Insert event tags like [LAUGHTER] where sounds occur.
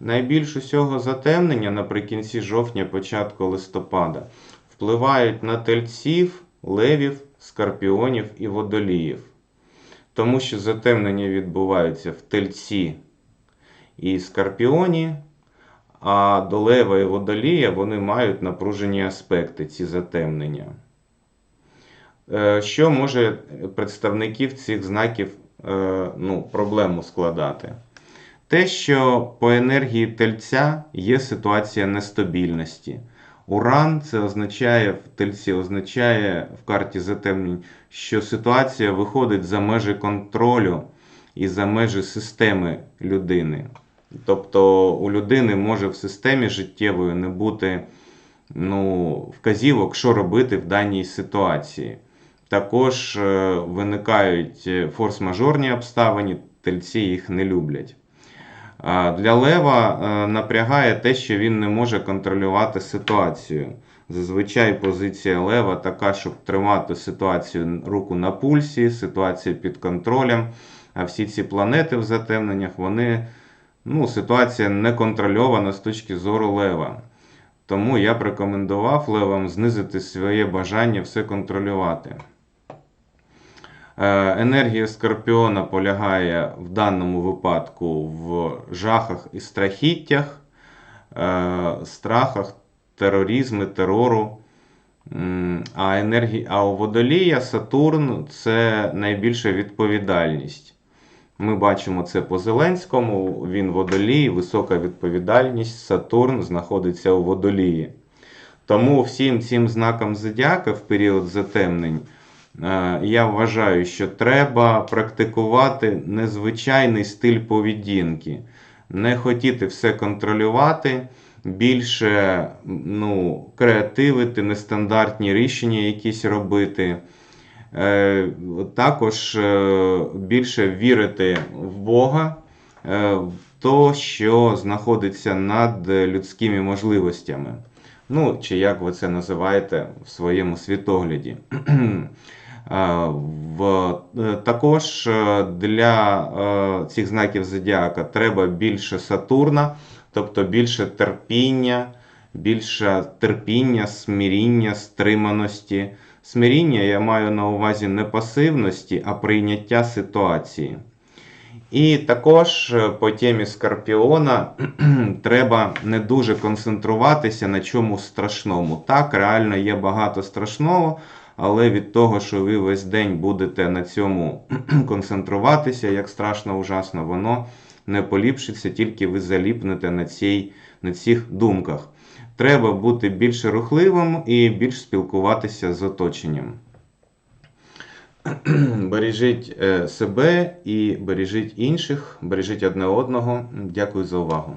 Найбільш усього затемнення наприкінці жовтня, початку листопада впливають на тельців, левів, скорпіонів і водоліїв. Тому що затемнення відбуваються в тельці і скорпіоні, а до лева і водолія вони мають напружені аспекти, ці затемнення. Е, Що може представників цих знаків е, ну, проблему складати? Те, що по енергії тельця є ситуація нестабільності. Уран це означає в тельці, означає в карті затемнень, що ситуація виходить за межі контролю і за межі системи людини. Тобто у людини може в системі життєвої не бути ну, вказівок, що робити в даній ситуації. Також е, виникають е, форс-мажорні обставини, тельці їх не люблять. Для Лева е, напрягає те, що він не може контролювати ситуацію. Зазвичай позиція Лева така, щоб тримати ситуацію руку на пульсі, ситуацію під контролем. А всі ці планети в затемненнях, вони, ну, ситуація не контрольована з точки зору Лева. Тому я б рекомендував Левам знизити своє бажання все контролювати. Е, Енергія Скорпіона полягає в даному випадку в жахах і страхіттях, е, страхах, тероризмі, терору. А, енергія, а у водолія Сатурн це найбільша відповідальність. Ми бачимо це по Зеленському. Він водолій, висока відповідальність. Сатурн знаходиться у водолії. Тому всім цим знакам зодіака в період затемнень я вважаю, що треба практикувати незвичайний стиль поведінки, не хотіти все контролювати, більше ну, креативити, нестандартні рішення якісь робити. Е, Також е, більше вірити в Бога, е, в то, що знаходиться над людськими можливостями. Ну, чи як ви це називаєте в своєму світогляді. [CLEARS THROAT] В, е, також е, для е, цих знаків зодіака треба більше Сатурна, тобто більше терпіння, більше терпіння, смиріння, стриманості. Смиріння я маю на увазі не пасивності, а прийняття ситуації. І також е, по темі Скорпіона [CLEARS THROAT] треба не дуже концентруватися на чому страшному. Так, реально є багато страшного, але від того, що ви весь день будете на цьому [CLEARS THROAT] концентруватися, як страшно ужасно, воно не поліпшиться, тільки ви заліпнете на, цій, на цих думках. Треба бути більш рухливим і більш спілкуватися з оточенням. [CLEARS THROAT] Бережіть е, себе і бережіть інших, бережіть одне одного. Дякую за увагу.